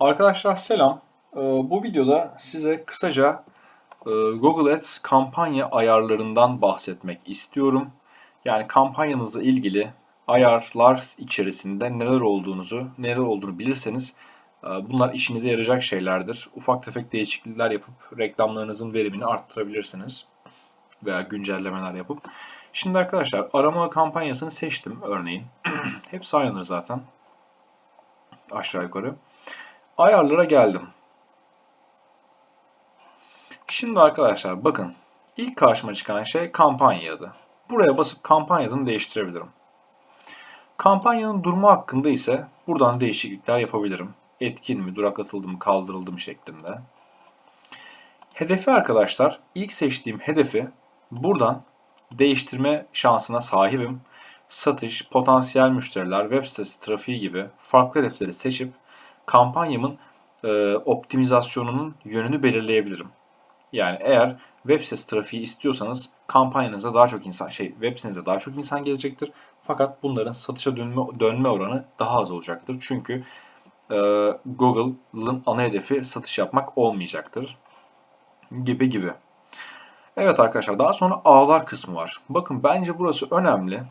Arkadaşlar selam. Ee, Bu videoda size kısaca e, Google Ads kampanya ayarlarından bahsetmek istiyorum. Yani kampanyanızla ilgili ayarlar içerisinde neler olduğunuzu, neler olduğunu bilirseniz e, bunlar işinize yarayacak şeylerdir. Ufak tefek değişiklikler yapıp reklamlarınızın verimini arttırabilirsiniz veya güncellemeler yapıp. Şimdi arkadaşlar arama kampanyasını seçtim örneğin. Hepsi aynıdır zaten. Aşağı yukarı. Ayarlara geldim. Şimdi arkadaşlar bakın. ilk karşıma çıkan şey kampanya adı. Buraya basıp kampanya adını değiştirebilirim. Kampanyanın durumu hakkında ise buradan değişiklikler yapabilirim. Etkin mi, duraklatıldı mı, kaldırıldı mı şeklinde. Hedefi arkadaşlar, ilk seçtiğim hedefi buradan değiştirme şansına sahibim. Satış, potansiyel müşteriler, web sitesi trafiği gibi farklı hedefleri seçip kampanyamın e, optimizasyonunun yönünü belirleyebilirim. Yani eğer web sitesi trafiği istiyorsanız kampanyanıza daha çok insan şey web sitenize daha çok insan gelecektir. Fakat bunların satışa dönme, dönme oranı daha az olacaktır. Çünkü e, Google'ın ana hedefi satış yapmak olmayacaktır. Gibi gibi. Evet arkadaşlar daha sonra ağlar kısmı var. Bakın bence burası önemli.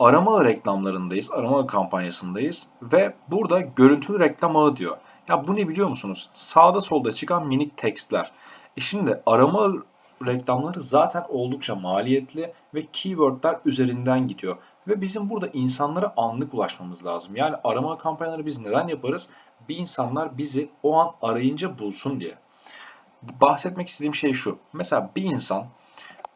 Arama reklamlarındayız, arama kampanyasındayız ve burada görüntülü reklam ağı diyor. Ya bu ne biliyor musunuz? Sağda solda çıkan minik tekstler. E şimdi arama reklamları zaten oldukça maliyetli ve keywordler üzerinden gidiyor. Ve bizim burada insanlara anlık ulaşmamız lazım. Yani arama kampanyaları biz neden yaparız? Bir insanlar bizi o an arayınca bulsun diye. Bahsetmek istediğim şey şu. Mesela bir insan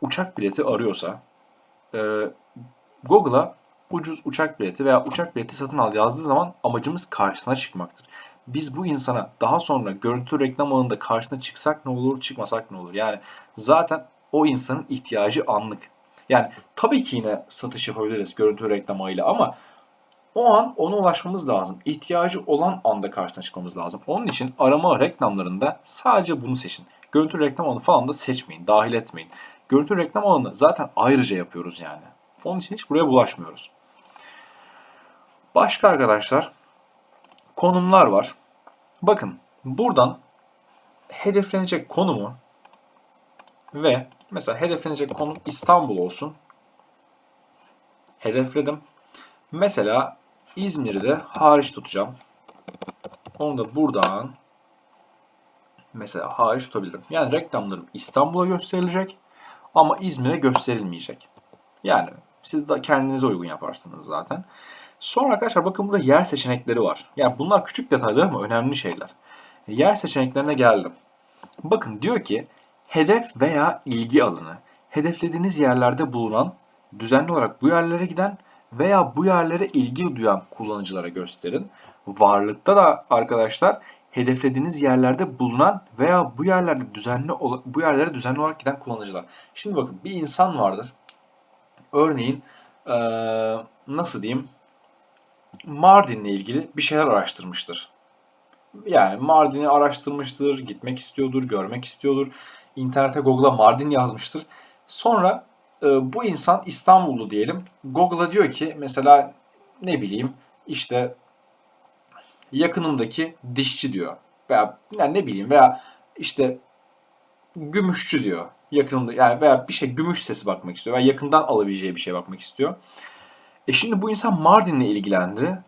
uçak bileti arıyorsa Google'a ucuz uçak bileti veya uçak bileti satın al yazdığı zaman amacımız karşısına çıkmaktır. Biz bu insana daha sonra görüntü reklam ağında karşısına çıksak ne olur, çıkmasak ne olur? Yani zaten o insanın ihtiyacı anlık. Yani tabii ki yine satış yapabiliriz görüntü reklam ağıyla ama o an ona ulaşmamız lazım. İhtiyacı olan anda karşısına çıkmamız lazım. Onun için arama reklamlarında sadece bunu seçin. Görüntü reklam alanı falan da seçmeyin, dahil etmeyin. Görüntü reklam alanını zaten ayrıca yapıyoruz yani. Onun için hiç buraya bulaşmıyoruz. Başka arkadaşlar konumlar var. Bakın buradan hedeflenecek konumu ve mesela hedeflenecek konum İstanbul olsun. Hedefledim. Mesela İzmir'i de hariç tutacağım. Onu da buradan mesela hariç tutabilirim. Yani reklamlarım İstanbul'a gösterilecek ama İzmir'e gösterilmeyecek. Yani siz de kendinize uygun yaparsınız zaten. Sonra arkadaşlar bakın burada yer seçenekleri var. Yani bunlar küçük detaylar ama önemli şeyler. Yer seçeneklerine geldim. Bakın diyor ki hedef veya ilgi alanı hedeflediğiniz yerlerde bulunan düzenli olarak bu yerlere giden veya bu yerlere ilgi duyan kullanıcılara gösterin. Varlıkta da arkadaşlar hedeflediğiniz yerlerde bulunan veya bu yerlerde düzenli bu yerlere düzenli olarak giden kullanıcılar. Şimdi bakın bir insan vardır. Örneğin ee, nasıl diyeyim? Mardin'le ilgili bir şeyler araştırmıştır. Yani Mardin'i araştırmıştır, gitmek istiyordur, görmek istiyordur. İnternete Google'a Mardin yazmıştır. Sonra e, bu insan İstanbullu diyelim. Google'a diyor ki mesela ne bileyim işte yakınımdaki dişçi diyor. Veya yani ne bileyim veya işte gümüşçü diyor. Yakınımda yani veya bir şey gümüş sesi bakmak istiyor veya yakından alabileceği bir şey bakmak istiyor. E şimdi bu insan Mardin'le ilgilendi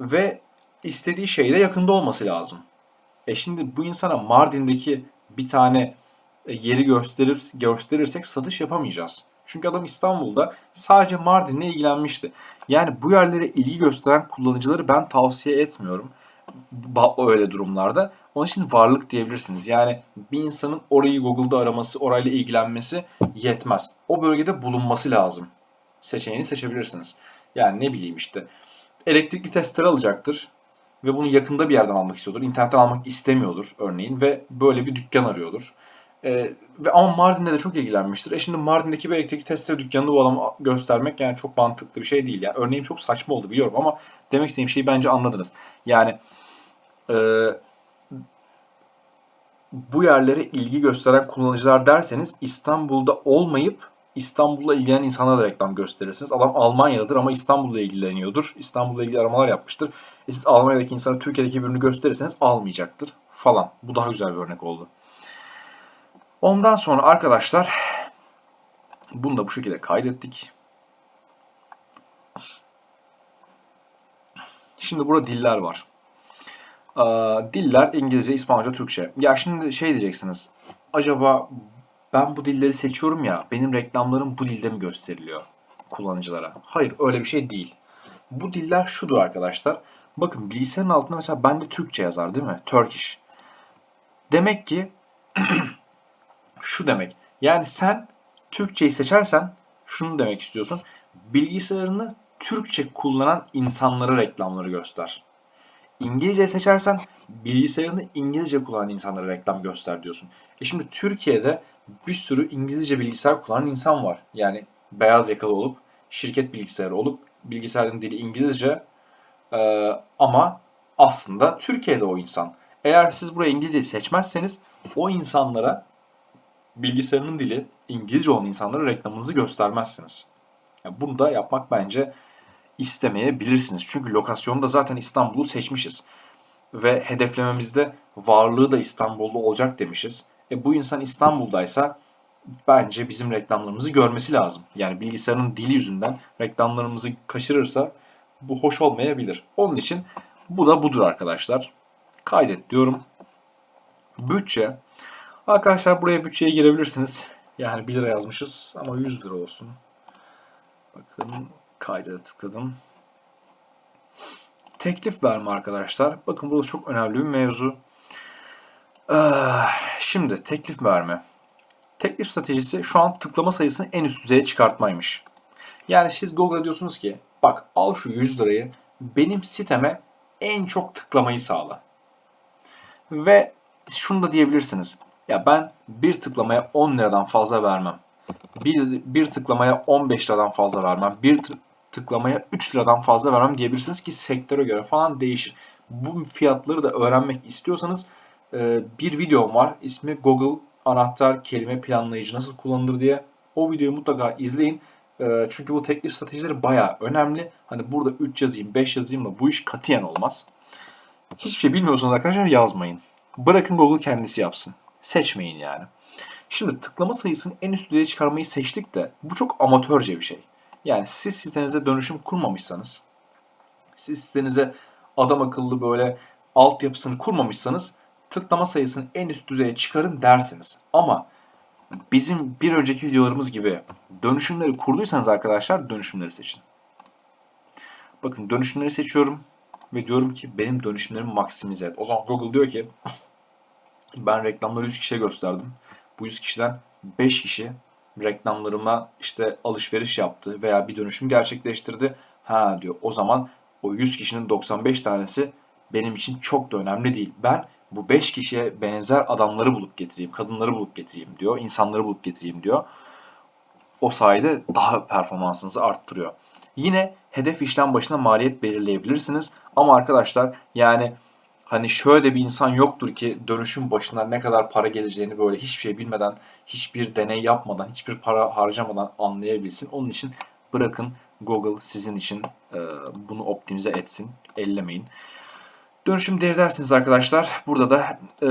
ve istediği şey de yakında olması lazım. E şimdi bu insana Mardin'deki bir tane e, yeri gösterip gösterirsek satış yapamayacağız. Çünkü adam İstanbul'da sadece Mardin'le ilgilenmişti. Yani bu yerlere ilgi gösteren kullanıcıları ben tavsiye etmiyorum. Öyle durumlarda. Onun için varlık diyebilirsiniz. Yani bir insanın orayı Google'da araması, orayla ilgilenmesi yetmez. O bölgede bulunması lazım. Seçeneğini seçebilirsiniz. Yani ne bileyim işte elektrikli testere alacaktır ve bunu yakında bir yerden almak istiyordur. İnternetten almak istemiyordur örneğin ve böyle bir dükkan arıyordur. Ee, ve ama Mardin'de de çok ilgilenmiştir. E şimdi Mardin'deki bir elektrik testere dükkanını bu adama göstermek yani çok mantıklı bir şey değil. Yani örneğin çok saçma oldu biliyorum ama demek istediğim şeyi bence anladınız. Yani e, bu yerlere ilgi gösteren kullanıcılar derseniz İstanbul'da olmayıp İstanbul'la ilgilenen insanlara da reklam gösterirsiniz. Adam Almanya'dadır ama İstanbul'la ilgileniyordur. İstanbul'la ilgili aramalar yapmıştır. E siz Almanya'daki insana Türkiye'deki bir ürünü gösterirseniz almayacaktır falan. Bu daha güzel bir örnek oldu. Ondan sonra arkadaşlar bunu da bu şekilde kaydettik. Şimdi burada diller var. Ee, diller İngilizce, İspanyolca, Türkçe. Ya şimdi şey diyeceksiniz. Acaba ben bu dilleri seçiyorum ya benim reklamlarım bu dilde mi gösteriliyor kullanıcılara? Hayır öyle bir şey değil. Bu diller şudur arkadaşlar. Bakın bilgisayarın altında mesela bende Türkçe yazar değil mi? Turkish. Demek ki şu demek. Yani sen Türkçeyi seçersen şunu demek istiyorsun. Bilgisayarını Türkçe kullanan insanlara reklamları göster. İngilizce seçersen bilgisayarını İngilizce kullanan insanlara reklam göster diyorsun. E şimdi Türkiye'de bir sürü İngilizce bilgisayar kullanan insan var. Yani beyaz yakalı olup, şirket bilgisayarı olup, bilgisayarın dili İngilizce e, ama aslında Türkiye'de o insan. Eğer siz buraya İngilizceyi seçmezseniz o insanlara bilgisayarının dili İngilizce olan insanlara reklamınızı göstermezsiniz. Yani bunu da yapmak bence istemeyebilirsiniz. Çünkü lokasyonu da zaten İstanbul'u seçmişiz. Ve hedeflememizde varlığı da İstanbul'da olacak demişiz. E bu insan İstanbul'daysa bence bizim reklamlarımızı görmesi lazım. Yani bilgisayarın dili yüzünden reklamlarımızı kaçırırsa bu hoş olmayabilir. Onun için bu da budur arkadaşlar. Kaydet diyorum. Bütçe. Arkadaşlar buraya bütçeye girebilirsiniz. Yani 1 lira yazmışız ama 100 lira olsun. Bakın kayda tıkladım. Teklif verme arkadaşlar. Bakın burada çok önemli bir mevzu. Şimdi teklif verme. Teklif stratejisi şu an tıklama sayısını en üst düzeye çıkartmaymış. Yani siz Google'a diyorsunuz ki bak al şu 100 lirayı benim siteme en çok tıklamayı sağla. Ve şunu da diyebilirsiniz. Ya ben bir tıklamaya 10 liradan fazla vermem. Bir, bir tıklamaya 15 liradan fazla vermem. Bir tıklamaya 3 liradan fazla vermem diyebilirsiniz ki sektöre göre falan değişir. Bu fiyatları da öğrenmek istiyorsanız e, bir videom var. İsmi Google anahtar kelime planlayıcı nasıl kullanılır diye. O videoyu mutlaka izleyin. E, çünkü bu teklif stratejileri baya önemli. Hani burada 3 yazayım 5 yazayım da bu iş katiyen olmaz. Hiçbir şey bilmiyorsanız arkadaşlar yazmayın. Bırakın Google kendisi yapsın. Seçmeyin yani. Şimdi tıklama sayısını en üst düzeye çıkarmayı seçtik de bu çok amatörce bir şey. Yani siz sitenize dönüşüm kurmamışsanız, siz sitenize adam akıllı böyle altyapısını kurmamışsanız tıklama sayısını en üst düzeye çıkarın dersiniz. Ama bizim bir önceki videolarımız gibi dönüşümleri kurduysanız arkadaşlar dönüşümleri seçin. Bakın dönüşümleri seçiyorum ve diyorum ki benim dönüşümlerimi maksimize et. O zaman Google diyor ki ben reklamları 100 kişiye gösterdim. Bu 100 kişiden 5 kişi reklamlarıma işte alışveriş yaptı veya bir dönüşüm gerçekleştirdi. Ha diyor o zaman o 100 kişinin 95 tanesi benim için çok da önemli değil. Ben bu 5 kişiye benzer adamları bulup getireyim, kadınları bulup getireyim diyor, insanları bulup getireyim diyor. O sayede daha performansınızı arttırıyor. Yine hedef işlem başına maliyet belirleyebilirsiniz. Ama arkadaşlar yani hani şöyle bir insan yoktur ki dönüşüm başına ne kadar para geleceğini böyle hiçbir şey bilmeden, hiçbir deney yapmadan, hiçbir para harcamadan anlayabilsin. Onun için bırakın Google sizin için bunu optimize etsin. Ellemeyin. Dönüşüm değeri dersiniz arkadaşlar. Burada da e,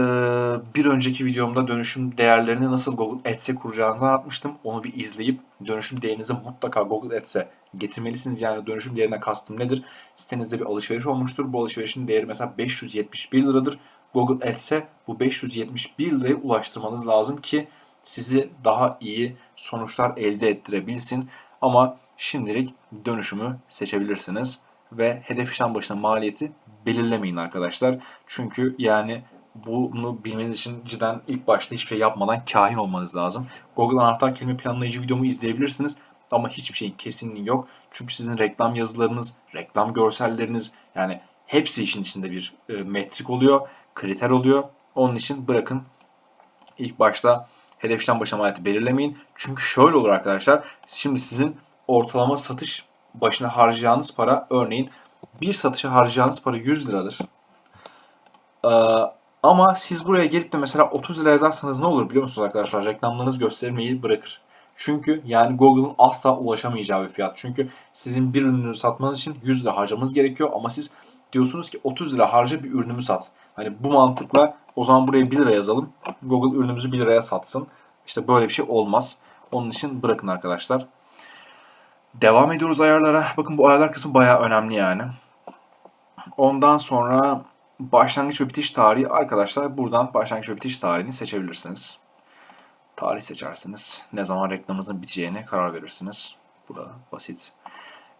bir önceki videomda dönüşüm değerlerini nasıl Google Ads'e kuracağınızı anlatmıştım. Onu bir izleyip dönüşüm değerinizi mutlaka Google Ads'e getirmelisiniz. Yani dönüşüm değerine kastım nedir? Sitenizde bir alışveriş olmuştur. Bu alışverişin değeri mesela 571 liradır. Google Ads'e bu 571 liraya ulaştırmanız lazım ki sizi daha iyi sonuçlar elde ettirebilsin. Ama şimdilik dönüşümü seçebilirsiniz ve hedef işlem başına maliyeti belirlemeyin arkadaşlar. Çünkü yani bunu bilmeniz için cidden ilk başta hiçbir şey yapmadan kahin olmanız lazım. Google anahtar kelime planlayıcı videomu izleyebilirsiniz ama hiçbir şeyin kesinliği yok. Çünkü sizin reklam yazılarınız, reklam görselleriniz yani hepsi işin içinde bir e, metrik oluyor, kriter oluyor. Onun için bırakın ilk başta hedef işlem başına maliyeti belirlemeyin. Çünkü şöyle olur arkadaşlar. Şimdi sizin ortalama satış başına harcayacağınız para örneğin bir satışa harcayacağınız para 100 liradır. Ee, ama siz buraya gelip de mesela 30 lira yazarsanız ne olur biliyor musunuz arkadaşlar? Reklamlarınız göstermeyi bırakır. Çünkü yani Google'ın asla ulaşamayacağı bir fiyat. Çünkü sizin bir ürünü satmanız için 100 lira harcamanız gerekiyor ama siz diyorsunuz ki 30 lira harca bir ürünümü sat. Hani bu mantıkla o zaman buraya 1 lira yazalım. Google ürünümüzü 1 liraya satsın. İşte böyle bir şey olmaz. Onun için bırakın arkadaşlar. Devam ediyoruz ayarlara. Bakın bu ayarlar kısmı bayağı önemli yani. Ondan sonra başlangıç ve bitiş tarihi arkadaşlar buradan başlangıç ve bitiş tarihini seçebilirsiniz. Tarih seçersiniz. Ne zaman reklamınızın biteceğine karar verirsiniz. Burada basit.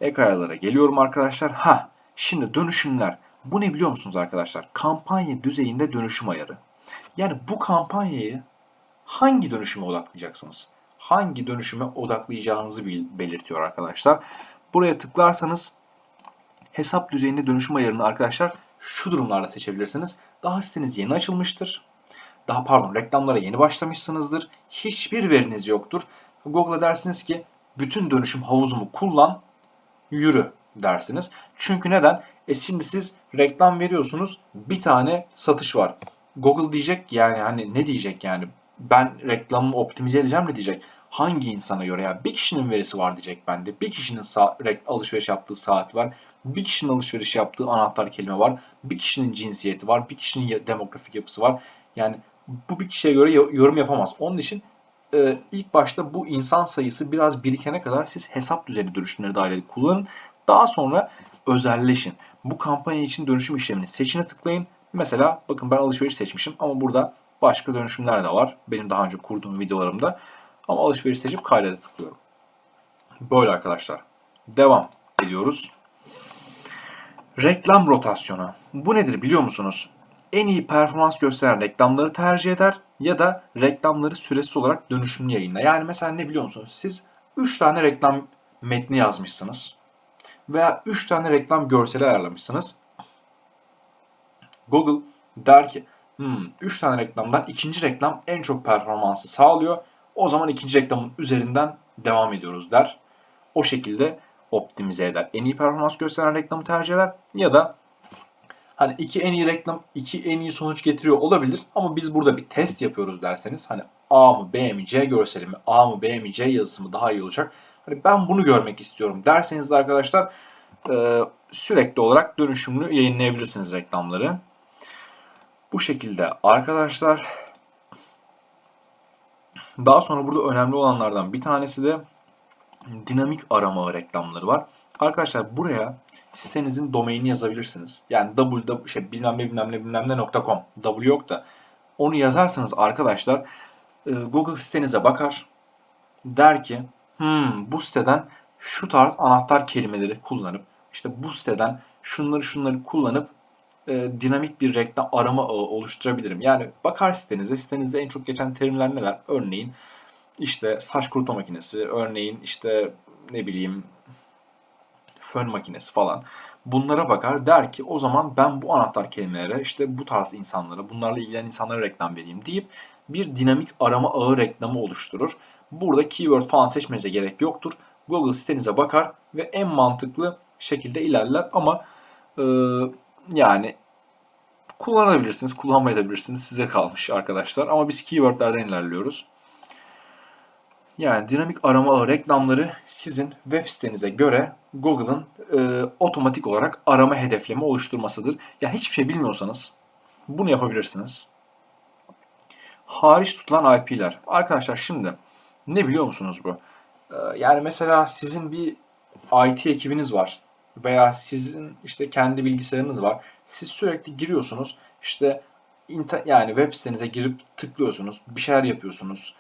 Ek ayarlara geliyorum arkadaşlar. Ha, şimdi dönüşümler. Bu ne biliyor musunuz arkadaşlar? Kampanya düzeyinde dönüşüm ayarı. Yani bu kampanyayı hangi dönüşüme odaklayacaksınız? Hangi dönüşüme odaklayacağınızı belirtiyor arkadaşlar. Buraya tıklarsanız hesap düzeyinde dönüşüm ayarını arkadaşlar şu durumlarda seçebilirsiniz. Daha siteniz yeni açılmıştır. Daha pardon reklamlara yeni başlamışsınızdır. Hiçbir veriniz yoktur. Google'a dersiniz ki bütün dönüşüm havuzumu kullan, yürü dersiniz. Çünkü neden? E şimdi siz reklam veriyorsunuz. Bir tane satış var. Google diyecek yani hani ne diyecek yani? Ben reklamımı optimize edeceğim ne diyecek? Hangi insana göre ya? Bir kişinin verisi var diyecek bende. Bir kişinin alışveriş yaptığı saat var. Bir kişinin alışveriş yaptığı anahtar kelime var. Bir kişinin cinsiyeti var. Bir kişinin demografik yapısı var. Yani bu bir kişiye göre yorum yapamaz. Onun için e, ilk başta bu insan sayısı biraz birikene kadar siz hesap düzeni dönüşümleri dahil kullanın. Daha sonra özelleşin. Bu kampanya için dönüşüm işlemini seçine tıklayın. Mesela bakın ben alışveriş seçmişim ama burada başka dönüşümler de var. Benim daha önce kurduğum videolarımda. Ama alışveriş seçip kaydede tıklıyorum. Böyle arkadaşlar. Devam ediyoruz. Reklam rotasyonu. Bu nedir biliyor musunuz? En iyi performans gösteren reklamları tercih eder ya da reklamları süresiz olarak dönüşümlü yayınla. Yani mesela ne biliyor musunuz? Siz 3 tane reklam metni yazmışsınız veya 3 tane reklam görseli ayarlamışsınız. Google der ki hmm, 3 tane reklamdan ikinci reklam en çok performansı sağlıyor. O zaman ikinci reklamın üzerinden devam ediyoruz der. O şekilde optimize eder. En iyi performans gösteren reklamı tercih eder ya da hani iki en iyi reklam iki en iyi sonuç getiriyor olabilir ama biz burada bir test yapıyoruz derseniz hani A mı B mi C görseli mi A mı B mi C yazısı mı daha iyi olacak. Hani ben bunu görmek istiyorum derseniz de arkadaşlar sürekli olarak dönüşümlü yayınlayabilirsiniz reklamları. Bu şekilde arkadaşlar daha sonra burada önemli olanlardan bir tanesi de dinamik arama reklamları var. Arkadaşlar buraya sitenizin domaini yazabilirsiniz. Yani www şey bilmem ne bilmem ne bilmem ne W yok da onu yazarsanız arkadaşlar e, Google sitenize bakar. Der ki hmm, bu siteden şu tarz anahtar kelimeleri kullanıp işte bu siteden şunları şunları kullanıp e, dinamik bir reklam arama ağı oluşturabilirim. Yani bakar sitenize, sitenizde en çok geçen terimler neler? Örneğin işte saç kurutma makinesi, örneğin işte ne bileyim fön makinesi falan. Bunlara bakar der ki o zaman ben bu anahtar kelimelere işte bu tarz insanlara, bunlarla ilgilenen insanlara reklam vereyim deyip bir dinamik arama ağı reklamı oluşturur. Burada keyword falan seçmenize gerek yoktur. Google sitenize bakar ve en mantıklı şekilde ilerler ama e, yani kullanabilirsiniz, kullanmayabilirsiniz. Size kalmış arkadaşlar. Ama biz keywordlerden ilerliyoruz. Yani dinamik arama reklamları sizin web sitenize göre Google'ın e, otomatik olarak arama hedefleme oluşturmasıdır. Ya hiçbir şey bilmiyorsanız bunu yapabilirsiniz. Hariç tutulan IP'ler. Arkadaşlar şimdi ne biliyor musunuz bu? E, yani mesela sizin bir IT ekibiniz var veya sizin işte kendi bilgisayarınız var. Siz sürekli giriyorsunuz. İşte yani web sitenize girip tıklıyorsunuz. Bir şeyler yapıyorsunuz.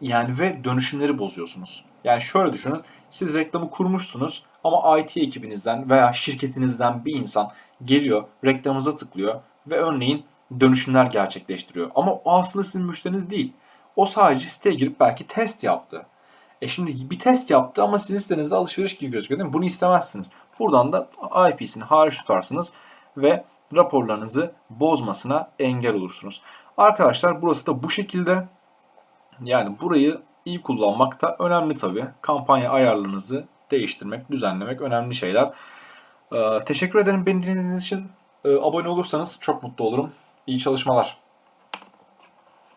Yani ve dönüşümleri bozuyorsunuz. Yani şöyle düşünün. Siz reklamı kurmuşsunuz ama IT ekibinizden veya şirketinizden bir insan geliyor, reklamınıza tıklıyor ve örneğin dönüşümler gerçekleştiriyor. Ama o aslında sizin müşteriniz değil. O sadece siteye girip belki test yaptı. E şimdi bir test yaptı ama sizin sitenizde alışveriş gibi gözüküyor değil mi? Bunu istemezsiniz. Buradan da IP'sini hariç tutarsınız ve raporlarınızı bozmasına engel olursunuz. Arkadaşlar burası da bu şekilde. Yani burayı iyi kullanmak da önemli tabi. Kampanya ayarlarınızı değiştirmek, düzenlemek önemli şeyler. Ee, teşekkür ederim beni dinlediğiniz için. Ee, abone olursanız çok mutlu olurum. İyi çalışmalar.